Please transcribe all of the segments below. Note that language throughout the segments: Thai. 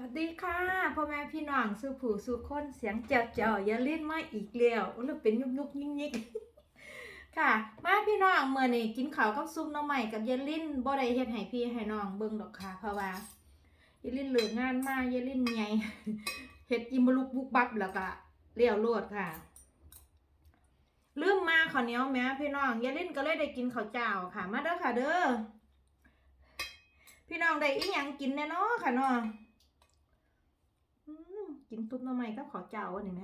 สวัสดีค่ะพ่อแม่พี่น้องสู่ผู้สู่คนเสียงเจ้าเจ้าอย่าเล่นมาอีกแล้วโอ้เราเป็นยุกยุกยิกยิกค่ะ มาพี่น้องเมื่อนี้กินข้าวกับซุปน้ำใหม่กับเยลินบ่ได้เฮ็ดให้พี่ให้น้องเบิ่งดอกค่ะเพราะว่าเยลินเหลิกงานมาเยลินใหญ่เฮ็ดอิมบลุกบุกบับแล้วก็เลี้ยวโลดค่ะลืมมาข้าวเหนียวแม่พี่น้องเยลินก็เลยได้กินข้าวเจ้าค่ะ มาเด้อค่ะเด้อพี่น้องได้อีหยังกินแน่นาะค่ะเนาะอืม กินซุปหน่อไม้กับข้าวเจ้าวันนี้ไหม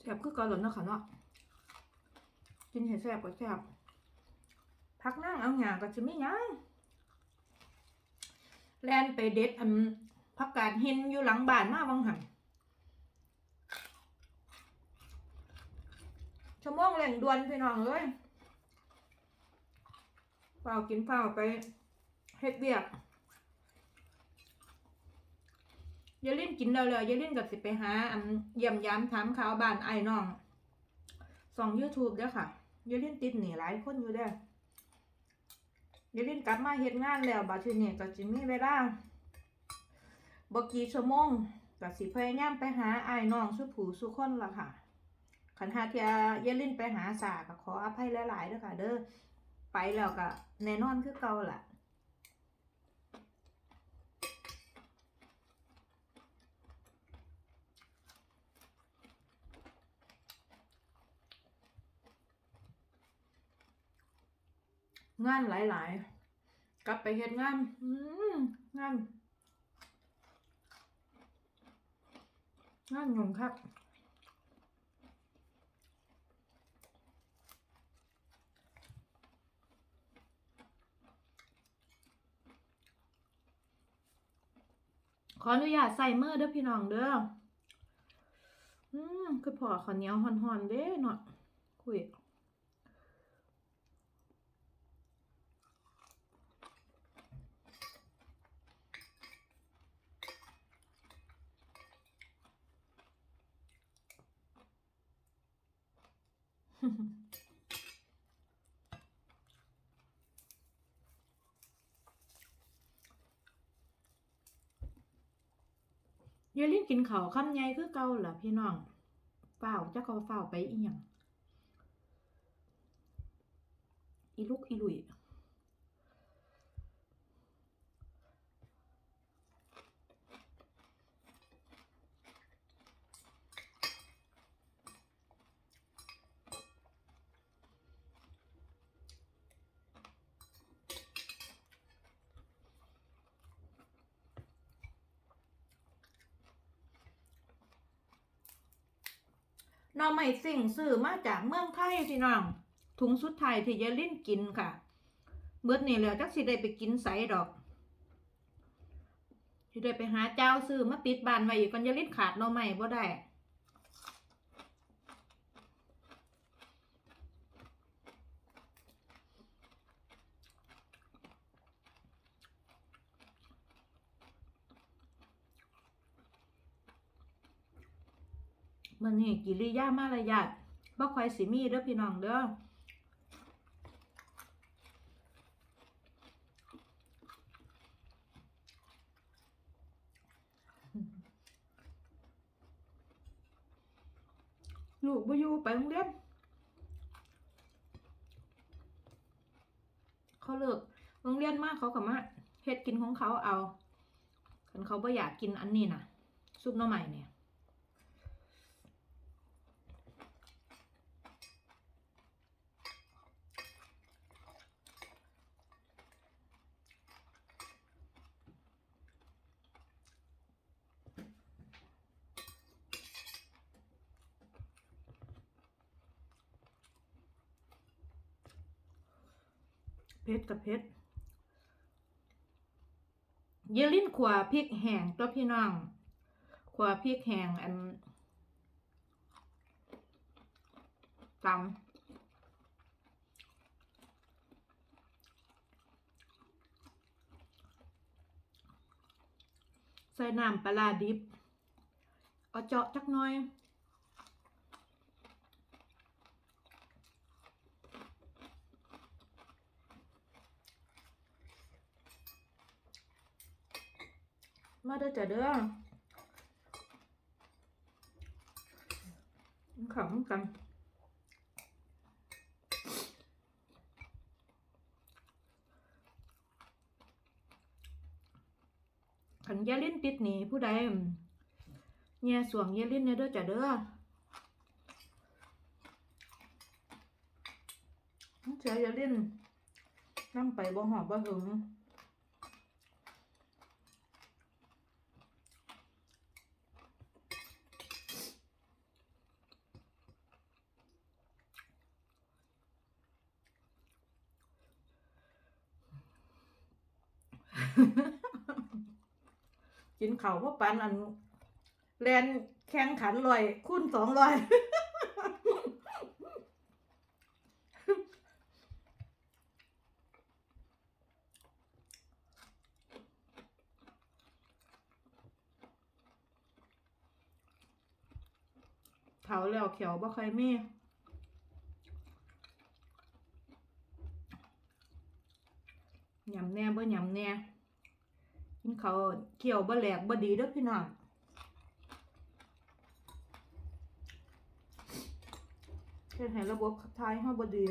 แซ่บคือเกาหลีเนาะค่ะเนาะกินให้แซ่บก็แซ่บพักนั่งเอาหยาก็จะไม่ยั้งแลนไปเด็ดอันผักกาดหินอยู่หลังบ้านมาบางหัน ชั่วโมงเร่งด่วนพี่น้องเอ้ยเปล่ากินเปล่าไปเฮ็ดเวียกอย่าเล่นกินแล้วเลยอย่าเล่นกับสิไปหาอันเยี่ยมยามถามข่าวบ้านไอ้น้องส่อง YouTube เด้อค่ะอย่าเล่นติดหนีหลายคนอยู่เด้อย่าเล่นกลับมาเฮ็ดงานแล้วบัดทีนี้ก็สิมีเวลาบ่กี่ชั่วโมงก็สิพยายามไปหาไอ้น้องสุผู้สุคนละค่ะ ขันหาเทียยลินไปหาสาก็ขออภัยหลายๆด้วยค่ะ เด้อไปแล้วก็แน่นอนคือเก่าแหละงานหลายๆ กลับไปเฮ็ดงานอืมงาน งานยุ่งครับ ออนุญาตใส่มือเด้อพี่น้องเด้อ อืมคือพอขอเนียหอนๆเด้เนาะคุย เยลินกินข้าวคำใหญ่คือเก่าล่ะพี่น้องเฝ้าจะเขาเฝ้าไปอีหยังอีลูกอีลุย หน้องใหม่สิ่งซื้อมาจากเมืองไทยพี่น้อง ถุงสุดไทยที่ยายลิ้นกินค่ะ เบิดนี่แล้วจักสิได้ไปกินใสดอกสิได้ไปหาเจ้าซื้อมาติดบานไว้อีกกันยายลิ้นขาดหน้องใหม่บ่ได้ มันนี่กิริยามารยาทบ่ค่อยสิมีเด้อพี่น้องเด้อลูกบ่อยู่ไปโรงเรียนเขาเลิกโรงเรียนมากเขาก็มาเฮ็ดกินของเขาเอาคันเขาบ่อยากกินอันนี้น่ะซุปหน่อไม้เนี่ย เพชรกับเพชรเยลินขวาพริกแห้งตัวพี่น้อง ขวาพริกแห้งอันตำใส่น้ำปลาดิบ เอาเจาะจักหน่อย มาเด้อจ้ะเด้อขำกันขันยาลิ้นติดหนีผู้ใดเนี่ยสวงยาลิ้นเนี่ยเด้อจ้ะเด้อเสียอยาลิ้นนั่งไปบ่หอบบ่หึง กินเข้าเพราะปันอันแลนแข่งขันลอยคูณสองลอยเถาแล้วเขียวบ่ใครมียำแน่บ่ยำแน่ กินเขาวเขียวบ่แหลกบ่ดีเด้อพี่น้องเฮ็ดให้ระบบขับถ่ายเฮาบดี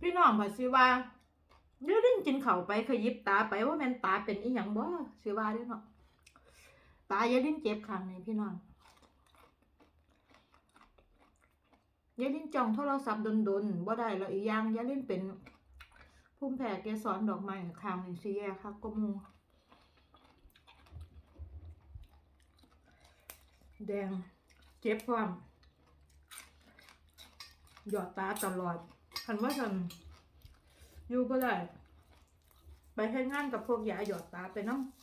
พี่น้องว่าสิว่าเดี๋ยวเล่นกินข้าวไปขยิบตาไปว่าแมนตาเป็นอีหยังบ่สิว่าด้อเนาะ ตาอย่ลิ้นเจ็บข้งนี้พี่น้องอย่ลิ้นจ้องโทรศัพท์ดนๆบ่ได้แล้วอีกอย่างอย่ลิ้นเป็นภูมิแพ้เกสรดอกไม้ข้างนี้สิแย่คักก็มูแดงเจ็บความหยอดตาตลอดคันว่าฉันอยู่บ่ได้ไปให้งานกับพวกยาหยอดตาไปน้ำ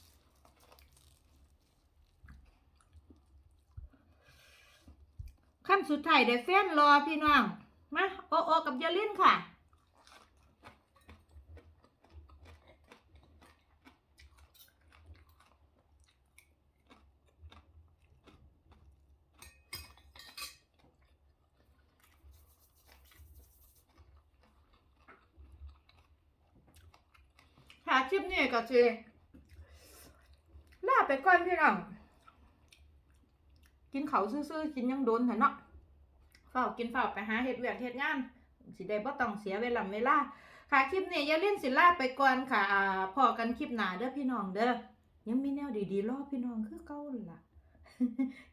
ขั้นสุดท้ายได้แฟนรอพี่น้องมาโอโอกับยาลินค่ะค่ะคลิปนี้ก็สิลาไปก่อนพี่น้อง กินเขาซื่อๆกินยังโดนแถเนาะเฝ้ากินเฝ้าไปหาเห็ดเวียกเห็ดงานสิได้บ่ต้องเสียเวลาเวลาค่ะคลิปนี้อย่าเล่นสิลาไปก่อนค่ะพอกันคลิปหนาเด้อพี่น้องเด้อยังมีแนวดีๆรอพี่น้องคือเก่าหั่นล่ะ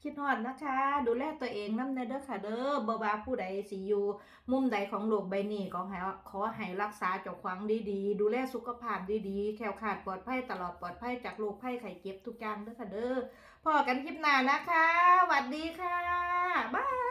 คิดฮอดนะคะ ดูแลตัวเองนำเด้อค่ะเด้อบ่บาผู้ใดสิอยู่มุมใดของโลกใบนี้ก็ให้ขอให้รักษาเจ้าของดีๆ ดูแลสุขภาพดีๆแคล้วคลาดปลอดภัยตลอดปลอดภัยจากโรคภัยไข้เจ็บทุกอย่างเด้อค่ะเด้อพอกันคลิปหน้านะคะสวัสดีค่ะ บ๊าย